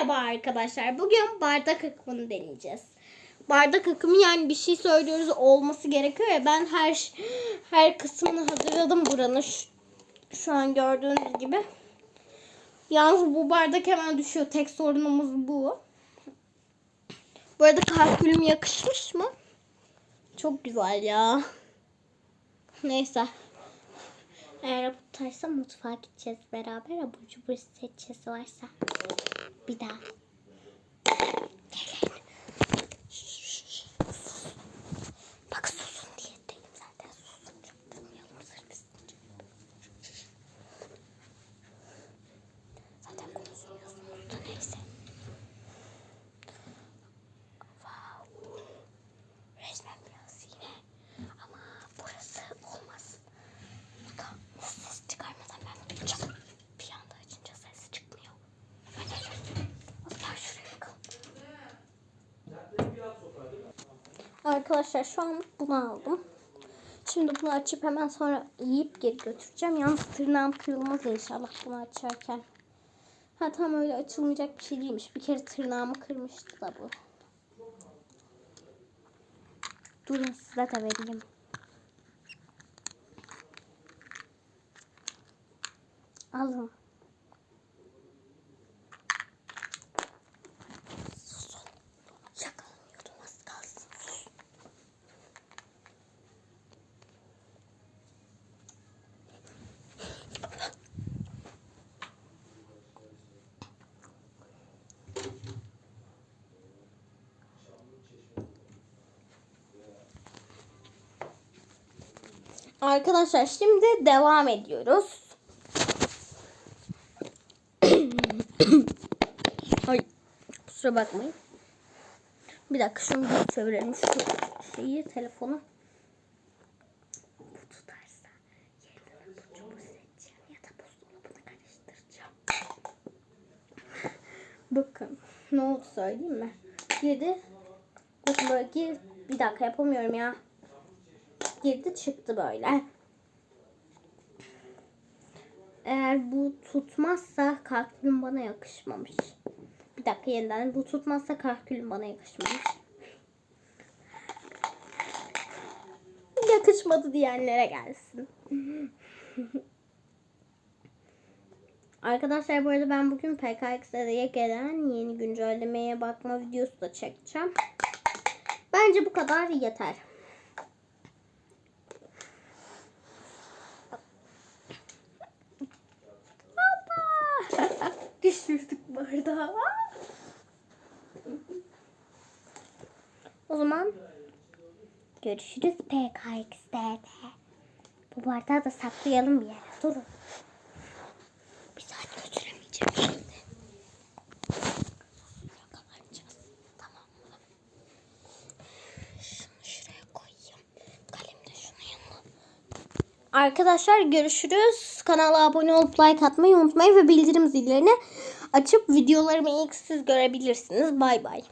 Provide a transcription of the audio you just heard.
Merhaba arkadaşlar. Bugün bardak akımını deneyeceğiz. Bardak akımı yani bir şey söylüyoruz olması gerekiyor ya. Ben her her kısmını hazırladım buranın. Şu, şu an gördüğünüz gibi. Yalnız bu bardak hemen düşüyor. Tek sorunumuz bu. Bu arada kalkülüm yakışmış mı? Çok güzel ya. Neyse. Eğer tutarsa mutfağa gideceğiz beraber. Abur cubur seçeceğiz varsa. Bir daha. Arkadaşlar şu an bunu aldım. Şimdi bunu açıp hemen sonra yiyip geri götüreceğim. Yalnız tırnağım kırılmaz inşallah bunu açarken. Ha tam öyle açılmayacak bir şey değilmiş. Bir kere tırnağımı kırmıştı da bu. Durun size de vereyim. Alın. Arkadaşlar şimdi devam ediyoruz. Ay kusura bakmayın. Bir dakika şunu bir çevirelim şu şeyi telefonu. Bakın ne oldu söyleyeyim mi? Girdi. Bakın böyle gir. Bir dakika yapamıyorum ya. Girdi çıktı böyle. Eğer bu tutmazsa kalkülüm bana yakışmamış. Bir dakika yeniden. Bu tutmazsa kalkülüm bana yakışmamış. Yakışmadı diyenlere gelsin. Arkadaşlar bu arada ben bugün PKX'de gelen yeni güncellemeye bakma videosu da çekeceğim. Bence bu kadar yeter. Bardağı. O zaman görüşürüz PKX'de. Bu bardağı da saklayalım bir yere. Durun. Bir saat götüremeyeceğim şimdi. Tamam mı? Şunu şuraya koyayım. Kalem de şunun yanına. Arkadaşlar görüşürüz. Kanala abone olup like atmayı unutmayın ve bildirim zillerini açıp videolarımı ilk siz görebilirsiniz. Bay bay.